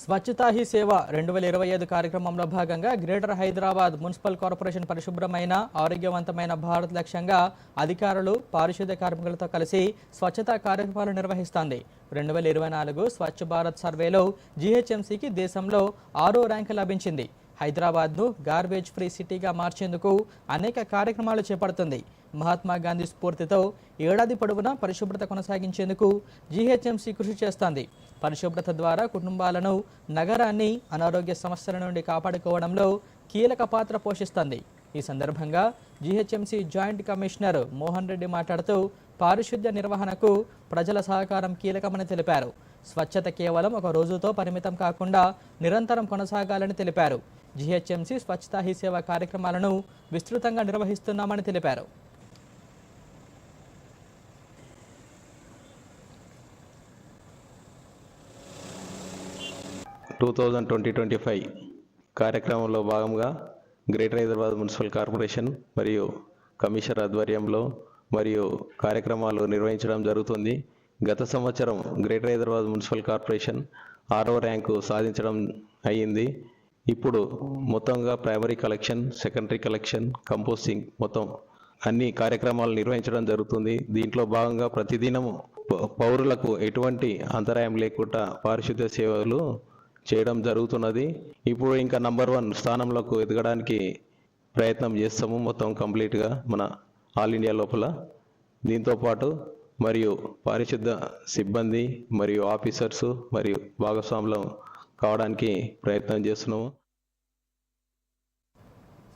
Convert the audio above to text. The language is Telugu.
స్వచ్ఛతా హీ సేవ రెండు వేల ఇరవై ఐదు కార్యక్రమంలో భాగంగా గ్రేటర్ హైదరాబాద్ మున్సిపల్ కార్పొరేషన్ పరిశుభ్రమైన ఆరోగ్యవంతమైన భారత్ లక్ష్యంగా అధికారులు పారిశుద్ధ్య కార్మికులతో కలిసి స్వచ్ఛతా కార్యక్రమాలు నిర్వహిస్తోంది. రెండు వేల ఇరవై నాలుగు స్వచ్ఛ భారత్ సర్వేలో జీహెచ్ఎంసీకి దేశంలో ఆరో ర్యాంకు లభించింది. హైదరాబాద్ను గార్బేజ్ ఫ్రీ సిటీగా మార్చేందుకు అనేక కార్యక్రమాలు చేపడుతుంది. మహాత్మా గాంధీ స్ఫూర్తితో ఏడాది పొడవునా పరిశుభ్రత కొనసాగించేందుకు జీహెచ్ఎంసీ కృషి చేస్తోంది. పరిశుభ్రత ద్వారా కుటుంబాలను నగరాన్ని అనారోగ్య సమస్యల నుండి కాపాడుకోవడంలో కీలక పాత్ర పోషిస్తుంది. ఈ సందర్భంగా GHMC joint commissioner Mohan Reddy మాట్లాడుతూ పారిశుద్ధ్య నిర్వహణకు ప్రజల సహకారం కీలకమని తెలిపారు. స్వచ్ఛత కేవలం ఒక రోజుతో పరిమితం కాకుండా నిరంతరం కొనసాగాలని తెలిపారు. జిహెచ్ఎంసి స్వచ్ఛతా హీ సేవ కార్యక్రమాలను విస్తృతంగా నిర్వహిస్తున్నామని తెలిపారు. Two thousand twenty twenty five కార్యక్రమంలో భాగంగా గ్రేటర్ హైదరాబాద్ మున్సిపల్ కార్పొరేషన్ మరియు కమిషనర్ ఆధ్వర్యంలో మరియు కార్యక్రమాలు నిర్వహించడం జరుగుతుంది. గత సంవత్సరం గ్రేటర్ హైదరాబాద్ మున్సిపల్ కార్పొరేషన్ ఆరో ర్యాంకు సాధించడం అయ్యింది. ఇప్పుడు మొత్తంగా primary collection secondary collection composting మొత్తం అన్ని కార్యక్రమాలు నిర్వహించడం జరుగుతుంది. దీంట్లో భాగంగా ప్రతిదినము పౌరులకు ఎటువంటి అంతరాయం లేకుండా పారిశుద్ధ్య సేవలు చేయడం జరుగుతున్నది. ఇప్పుడు ఇంకా నంబర్ వన్ స్థానంలోకి ఎదగడానికి ప్రయత్నం చేస్తాము మొత్తం కంప్లీట్గా మన ఆల్ ఇండియా లోపల దీంతో పాటు మరియు పారిశుద్ధ సిబ్బంది మరియు ఆఫీసర్స్ మరియు భాగస్వాములం కావడానికి ప్రయత్నం చేస్తున్నాము.